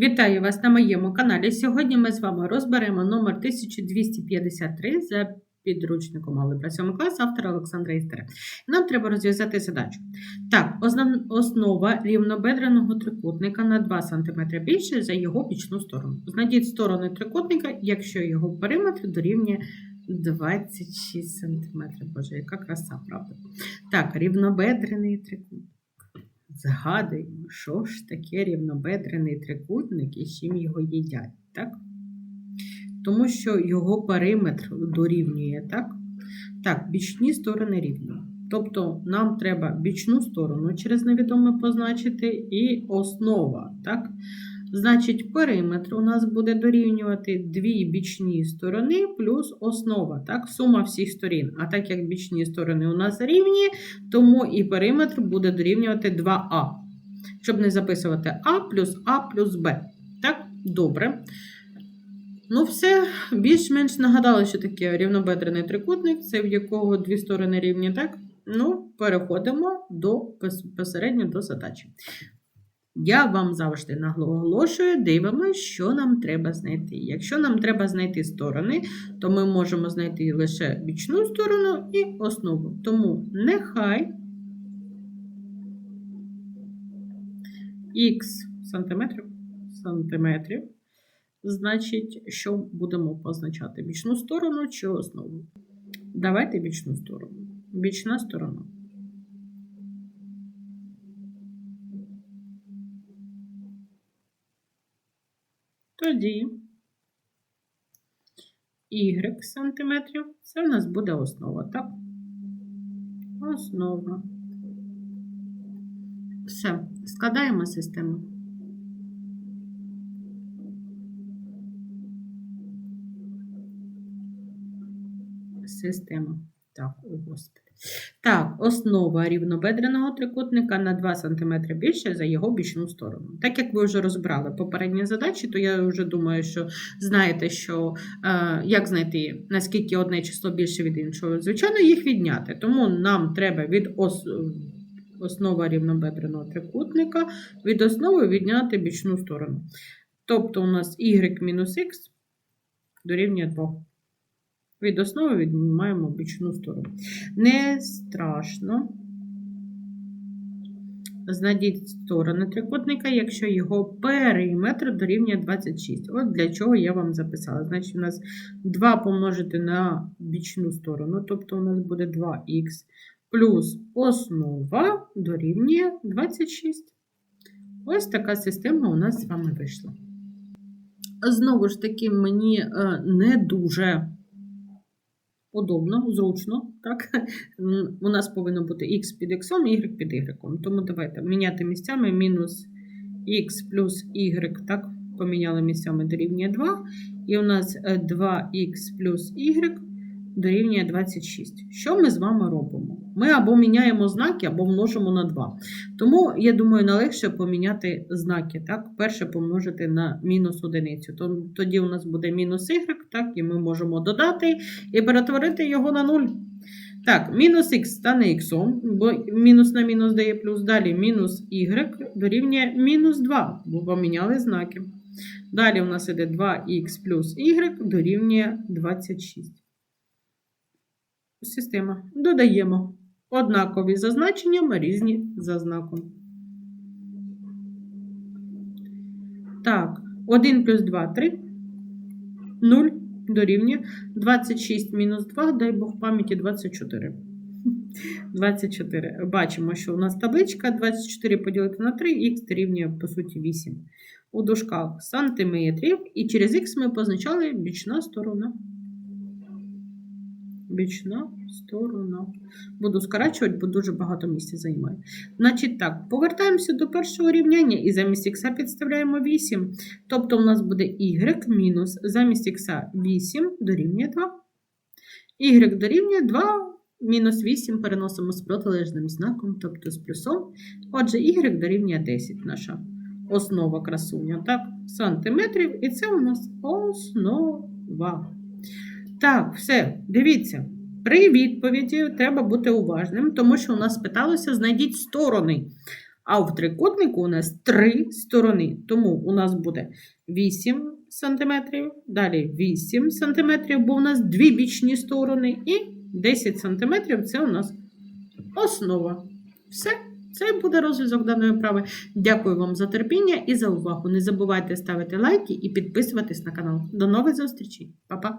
Вітаю вас на моєму каналі. Сьогодні ми з вами розберемо номер 1253 за підручником Алgebra 7 клас автора Олександра Істера. Нам треба розв'язати задачу. Так, основа рівнобедреного трикутника на 2 см більше за його бічну сторону. Знайдіть сторони трикутника, якщо його периметр дорівнює 26 см. Боже, яка краса, правда? Так, рівнобедрений трикутник. Згадуємо, що ж таке рівнобедрений трикутник і чим його їдять, так? Тому що його периметр дорівнює, так? Так, бічні сторони рівні. Тобто нам треба бічну сторону через невідоме позначити і основа, так? Значить, периметр у нас буде дорівнювати дві бічні сторони плюс основа, так? Сума всіх сторін. А так як бічні сторони у нас рівні, тому і периметр буде дорівнювати 2а. Щоб не записувати А плюс А плюс Б. Так, добре. Ну, все, більш-менш нагадали, що таке рівнобедрений трикутник, це в якого дві сторони рівні, так? Ну, переходимо до безпосередньо до задачі. Я вам завжди наголошую, дивимося, що нам треба знайти. Якщо нам треба знайти сторони, то ми можемо знайти лише бічну сторону і основу. Тому нехай х сантиметрів, сантиметрів, значить, що будемо позначати? Бічну сторону чи основу? Давайте бічну сторону. Бічна сторона. Тоді y сантиметрів це у нас буде основа, так? Основа. Все, складаємо систему. Система. Так, о господи. Так, основа рівнобедреного трикутника на 2 см більше за його бічну сторону. Так як ви вже розбирали попередні задачі, то я вже думаю, що знаєте, що е, як знайти, наскільки одне число більше від іншого. Звичайно, їх відняти. Тому нам треба від ос... основа рівнобедреного трикутника від основи відняти бічну сторону. Тобто у нас y мінус х дорівнює 2. Від основи віднімаємо бічну сторону. Не страшно. Знайдіть сторони трикутника, якщо його периметр дорівнює 26. От для чого я вам записала. Значить, у нас 2 помножити на бічну сторону, тобто у нас буде 2х плюс основа дорівнює 26. Ось така система у нас з вами вийшла. Знову ж таки, мені е, не дуже удобно, зручно. так? У нас повинно бути x під x, y під y. Тому давайте міняти місцями мінус x плюс y, так, поміняли місцями дорівнює 2. І у нас 2х плюс y дорівнює 26. Що ми з вами робимо? Ми або міняємо знаки, або множимо на 2. Тому, я думаю, найлегше поміняти знаки. Так? Перше помножити на мінус одиницю. Тоді у нас буде мінус y, так, і ми можемо додати і перетворити його на 0. Так, мінус х стане х, бо мінус на мінус дає плюс. Далі мінус y дорівнює мінус 2, бо поміняли знаки. Далі у нас іде 2х плюс y дорівнює 26. Система. Додаємо однакові за значенням, різні за знаком. Так, 1 плюс 2 3. 0 дорівнює 26 мінус 2, дай Бог пам'яті 24. 24. Бачимо, що у нас табличка 24 поділити на 3, х дорівнює, по суті, 8. У дужках сантиметрів, і через х ми позначали бічна сторона. Бічна сторона. Буду скорачувати, бо дуже багато місця займає. Значить так, повертаємося до першого рівняння і замість х підставляємо 8. Тобто у нас буде y мінус замість х 8 дорівнює 2. y дорівнює 2 мінус 8 переносимо з протилежним знаком, тобто з плюсом. Отже, y дорівнює 10 наша основа красуня. Так, сантиметрів, і це у нас основа. Так, все, дивіться. При відповіді треба бути уважним, тому що у нас питалося знайдіть сторони. А в трикутнику у нас три сторони. Тому у нас буде 8 см, далі 8 см, бо у нас дві бічні сторони, і 10 см це у нас основа. Все. Це буде розв'язок даної вправи. Дякую вам за терпіння і за увагу. Не забувайте ставити лайки і підписуватись на канал. До нових зустрічей. Па-па!